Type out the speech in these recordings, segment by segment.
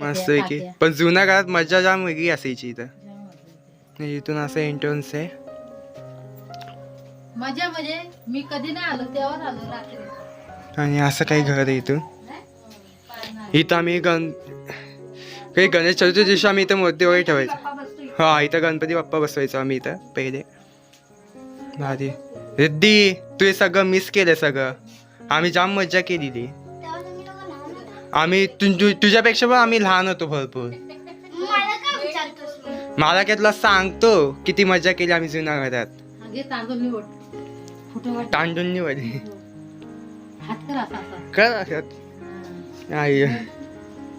मस्त पैकी. पण जुन्या काळात मजा जाम वेगळी असायची इथं. इथून असं एंट्रन्स आहे. मजा म्हणजे मी कधी नाही आलो तेव्हाच आलो रात्री. आणि असं काही घर आहे इथून. इथं आम्ही गण काही गणेश चतुर्थी दिवशी आम्ही इथं मूर्ती वगैरे ठेवायचो. हा इथं गणपती बाप्पा बसवायचो आम्ही इथं पहिले. भारी. रिद्धी तू हे सगळं मिस केलं सगळं. आम्ही जाम मज्जा केलेली. आम्ही तुझ्यापेक्षा पण आम्ही लहान होतो भरपूर. मला काय तुला सांगतो किती मजा केली आम्ही जुन्या घरात घे तांदूळ निवड. कुठं वाट तांडून निवडली हात कर असा असा. कर असं. आई.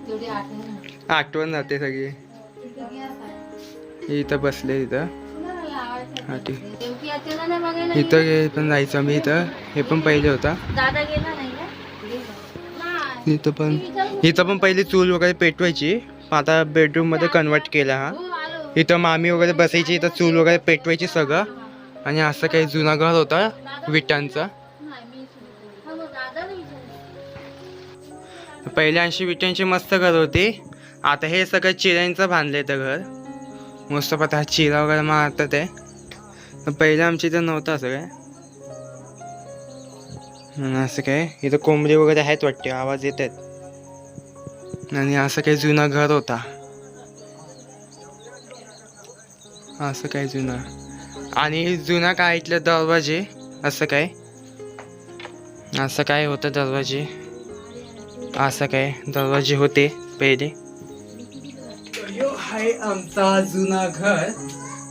तेवढी आठवण आठवण जाते सगळी. इथं बसले इथं. हा ठीक. बघायला इथं हे पण जायचं मी इथं. हे पण पहिले होता. दादा गेला नाही. इथं पण. इथं पण पहिली चूल वगैरे पेटवायची. पण आता बेडरूममध्ये कन्वर्ट केला हा. इथं मामी वगैरे बसायची इथं चूल वगैरे पेटवायची सगळं. आणि असं काही जुना घर होता विटांचा. पहिल्या पहिले ऐंशी विटांची मस्त घर होती. आता हे सगळं चिऱ्यांचं बांधलं तर घर. मस्त पता चिरा वगैरे मारतात आहे पहिलं आमच्या इथं नव्हतं सगळं. असं काय? इथं कोंबडी वगैरे आहेत वाटते आवाज येत आहेत. आणि असं काही जुना घर होता. असं काय जुना. आणि जुना इथलं दरवाजे? असं काय? असं काय होतं दरवाजे? असं काय? दरवाजे होते पहिले. हाय आमचा जुना घर.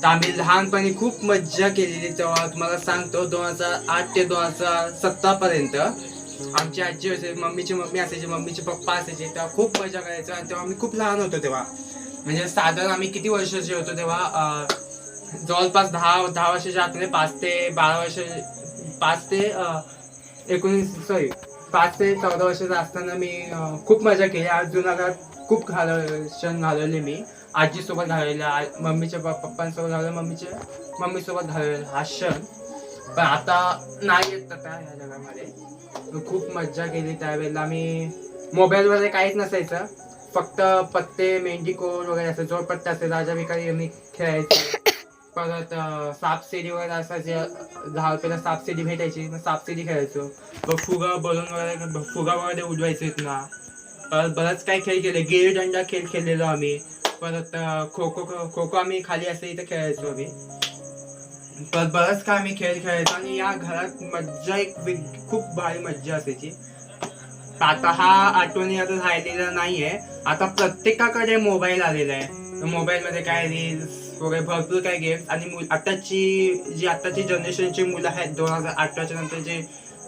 तर आम्ही लहानपणी खूप मज्जा केलेली तेव्हा तुम्हाला सांगतो दोन हजार आठ ते दोन हजार सतरा पर्यंत आमची आजी असायची मम्मीची मम्मी असायची मम्मीचे पप्पा असायचे तेव्हा खूप मजा करायचो आणि तेव्हा आम्ही खूप लहान होतो तेव्हा. म्हणजे साधारण आम्ही किती वर्षाचे होतो तेव्हा जवळपास दहा दहा वर्षाच्या आतमध्ये पाच ते बारा वर्ष पाच ते एकोणीस सॉरी पाच ते चौदा वर्षाचा असताना मी खूप मजा केली. आज जुना काळात खूप घाल क्षण घालवले मी. आजीसोबत घालवलेला आ- मम्मीच्या प- पप्पांसोबत घालवला मम्मीच्या मम्मीसोबत घालवलेला हा क्षण. पण आता नाही येत आता ह्या जगामध्ये? खूप मज्जा केली त्यावेळेला. आम्ही मोबाईल वगैरे काहीच नसायचं. फक्त पत्ते मेंढी कोड वगैरे असं जोड पत्ते असे राजा विकारी आम्ही खेळायचो. परत सापसिडी वगैरे असायचे. दहा रुपयाला सापसिडी भेटायची. मग सापसिडी खेळायचो. मग फुगा बलून वगैरे फुगा वगैरे उडवायचो ना परत बराच काही खेळ केले. गिरीदंडा खेळ खेळलेलो आम्ही. परत खो खो खो खो आम्ही खाली असं इथे खेळायचो आम्ही. परत बराच काय आम्ही खेळ खेळायचो आणि या घरात मज्जा एक खूप भारी मज्जा असायची. आता हा आठवणी आता राहिलेला नाहीये. आता प्रत्येकाकडे मोबाईल आलेला आहे. मोबाईल मध्ये काय रील्स वगैरे भरपूर काय गेम्स आणि आताची जी आताची जनरेशनची मुलं आहेत दोन हजार अठराच्या नंतर जे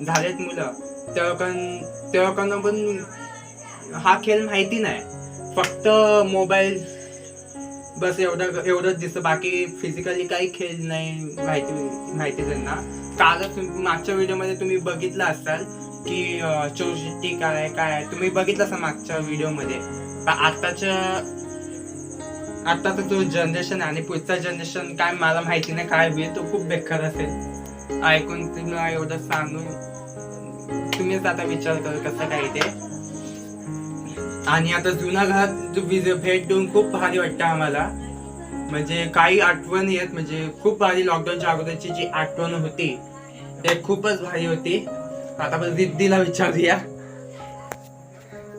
झालेत मुलं त्या लोकां त्या लोकांना पण हा खेळ माहिती नाही. फक्त मोबाईल बस एवढं एवढंच दिसतं. बाकी फिजिकली काही खेळ नाही माहिती माहिती त्यांना कालच मागच्या व्हिडिओमध्ये तुम्ही बघितलं असाल की अं, चौशिट्टी काय काय तुम्ही बघितलं असाल मागच्या व्हिडिओमध्ये आत्ताच्या आत्ताचा जो जनरेशन आहे आणि पुढचा जनरेशन काय मला माहिती नाही काय होईल तो खूप बेकार असेल. ऐकून तुला एवढं सांगून तुम्हीच आता विचार कर कसं काय ते. आणि आता जुना घरात जो विज- भेट देऊन खूप भारी वाटतं आम्हाला. म्हणजे काही आठवण येत म्हणजे खूप भारी लॉकडाऊनच्या अगोदरची जी आठवण होती ते खूपच भारी होती. आता आपण रिद्धीला विचारूया.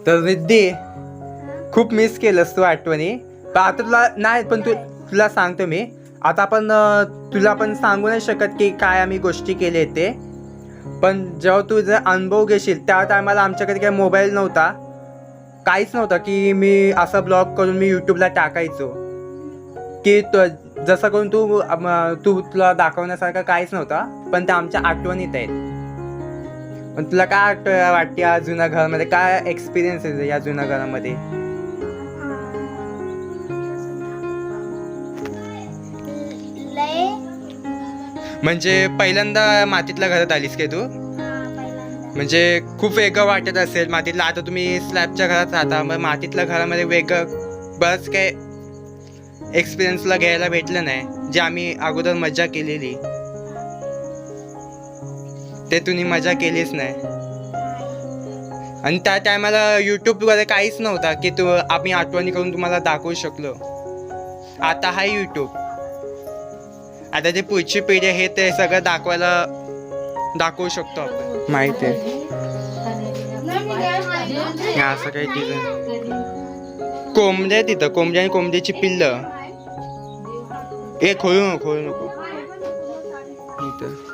तर रिद्धी खूप मिस केलंस तू आठवणी. पण आता तुला नाही पण तू तुला सांगतो मी. आता आपण तुला पण सांगू नाही शकत की काय आम्ही गोष्टी केले ते. पण जेव्हा तू जर अनुभव घेशील त्या टायमाला आमच्याकडे काही मोबाईल नव्हता. काहीच नव्हतं की मी असा ब्लॉग करून मी यूट्यूबला टाकायचो. की त- जसं करून तू तू तुला दाखवण्यासारखं काहीच नव्हतं पण त्या आमच्या आठवणीत आहेत. पण तुला काय आठ वाटते या जुन्या घरामध्ये? काय एक्सपिरियन्स आहे या जुन्या घरामध्ये? म्हणजे पहिल्यांदा मातीतल्या घरात आलीस काय तू? म्हणजे खूप वेगळं वाटत असेल. मातीतलं आता तुम्ही स्लॅबच्या घरात राहता मग मातीतल्या घरामध्ये वेगळं बरंच काय एक्सपिरियन्सला घ्यायला भेटलं नाही जे आम्ही अगोदर मजा केलेली. ते तुम्ही मजा केलीच नाही. आणि त्या टायमाला यूट्यूबवर वगैरे काहीच नव्हता की तू आम्ही आठवणी करून तुम्हाला दाखवू शकलो. आता हाय यूट्यूब आता जे पुढची पिढी आहे ते सगळं दाखवायला दाखवू शकतो आपण. माहिती आहे. असं काही डिझाईन कोंबड्या तिथं कोंबड्या आणि कोंबड्याची पिल्लं. ए खोलू नको खोलू नको. इथं.